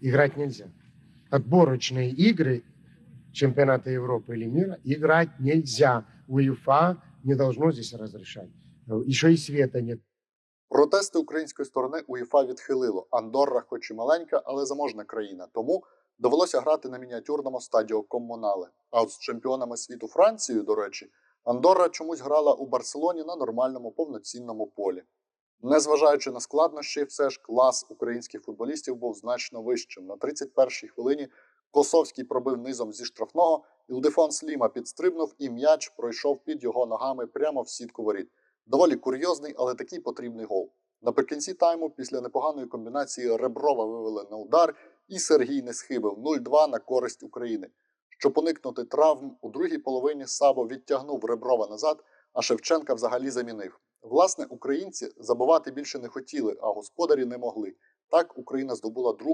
играть нельзя. Отборочные игры, чемпионата Европы или мира, играть нельзя. УЕФА не должно здесь разрешать. Еще и света нет. Протести української сторони УЄФА відхилило. Андорра, хоч і маленька, але заможна країна, тому довелося грати на мініатюрному стадіо Коммунале. А от з чемпіонами світу Францією, до речі, Андорра чомусь грала у Барселоні на нормальному повноцінному полі. Незважаючи на складнощі, все ж клас українських футболістів був значно вищим. На 31-й хвилині Косовський пробив низом зі штрафного, Ілдефон Сліма підстрибнув і м'яч пройшов під його ногами прямо в сітку воріт. Доволі курйозний, але такий потрібний гол. Наприкінці тайму, після непоганої комбінації Реброва вивели на удар, і Сергій не схибив 0-2 на користь України. Щоб уникнути травм, у другій половині Сабо відтягнув Реброва назад, а Шевченка взагалі замінив. Власне, українці забивати більше не хотіли, а господарі не могли. Так Україна здобула другу